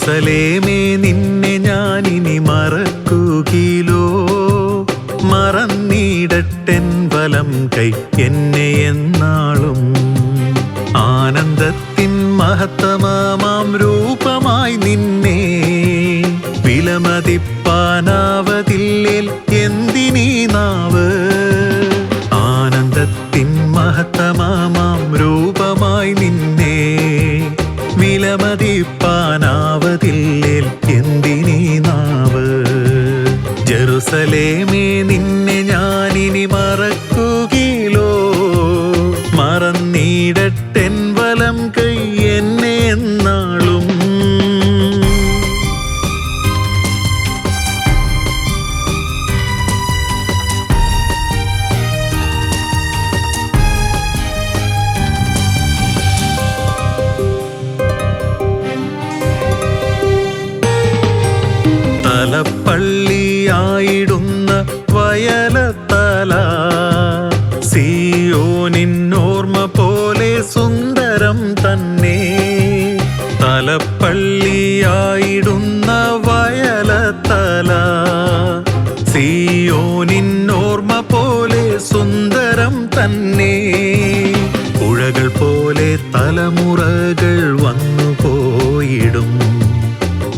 ജെറുസലേമേ നിന്നെ ഞാനിനി മറക്കുകയിലോ? മറന്നിടട്ടെൻ വലം കൈ എന്നെ എന്നാളും. ആനന്ദത്തിൻ മഹത്തമാമാം രൂപമായി വയലത്തല സിയോനിൻ നിന്നോർമ്മ പോലെ സുന്ദരം തന്നെ. തലപ്പള്ളിയായിടുന്ന വയലത്തല. സിയോനിൻ നിന്നോർമ്മ പോലെ സുന്ദരം തന്നെ. പുഴകൾ പോലെ തലമുറകൾ വന്നു പോയിടും.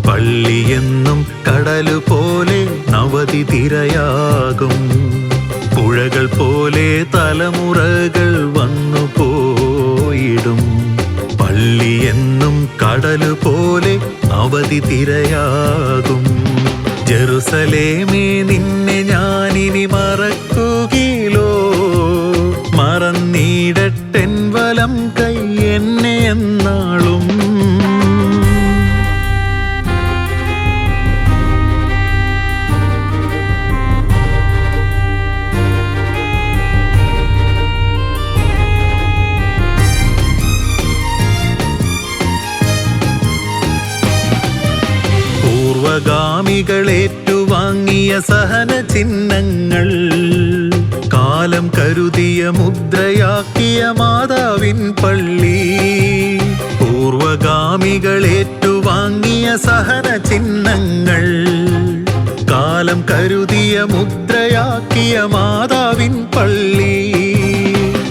പള്ളിയെന്നും കടലു പോലെ നവതി തിരയാകും. പോലെ തലമുറകൾ വന്നു പോയിടും. പള്ളി എന്നും കടൽ പോലെ അവധി തിരയാകും. ജെറുസലേമേ നിന്നെ ഞാനിനി മറക്കുകയിലോ? മറന്നീടട്ടെൻ വലം കൈ എന്നെ എന്നാളും പൂർവഗാമികളേറ്റുവാങ്ങിയ സഹന ചിഹ്നങ്ങൾ കാലം കരുതിയ മുദ്രയാക്കിയ മാതാവിൻ പള്ളി. പൂർവഗാമികളേറ്റുവാങ്ങിയ സഹന ചിഹ്നങ്ങൾ കാലം കരുതിയ മുദ്രയാക്കിയ മാതാവിൻ പള്ളി.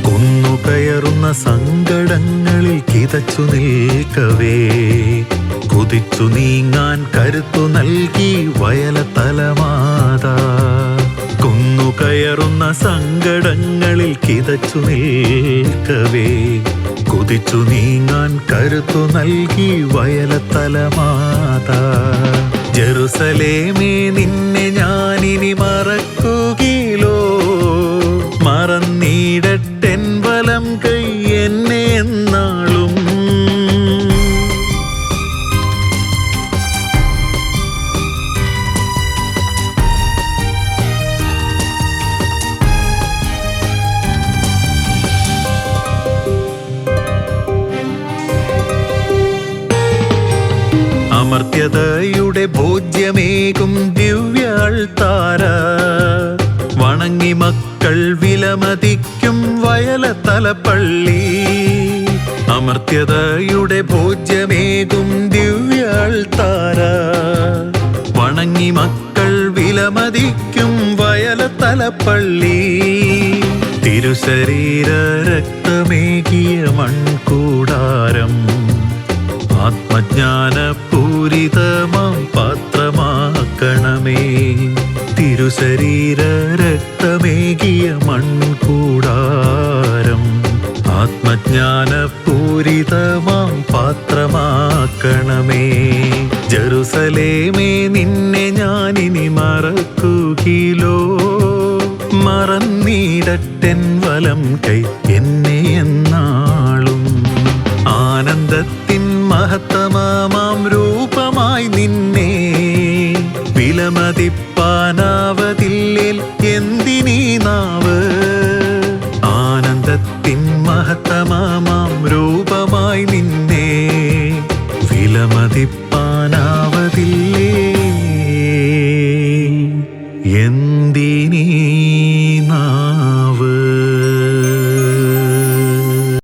കൊന്നു കയറുന്ന സങ്കടങ്ങളിൽ കിതച്ചു നിൽക്കവേ. കുതിച്ചു നീങ്ങാൻ കരുത്തു നൽകി വയല കുന്നു കുന്നുകയറുന്ന സങ്കടങ്ങളിൽ കിതച്ചു നിൽക്കവേ. കുതിച്ചു നീങ്ങാൻ കരുത്തു നൽകി വയല തലമാത. ജെറുസലേമേ നിന്നെ ഞാനിനി മറക്കുകയിലോ അമർത്യതയുടെ ബോധ്യമേകും ദിവ്യാൾത്താര വണങ്ങി മക്കൾ വിലമതിക്കും വയലത്തലപ്പള്ളി അമർത്യതയുടെ ഭോജ്യമേകും ദിവ്യാൾത്താര വണങ്ങി മക്കൾ വിലമതിക്കും വയലത്തലപ്പള്ളി തിരുശരീര രക്തമേകിയ മൺകൂടാരം. ആത്മജ്ഞാന രക്തമേകിയ മൺകൂടാരം. ആത്മജ്ഞാന പൂരിതമാം പാത്രമാക്കണമേ. ജറുസലേമേ നിന്നെ ഞാനിനി മറക്കുകയിലോ? മറന്നീടട്ടെൻ വലം കൈ എന്നെ എന്നാളും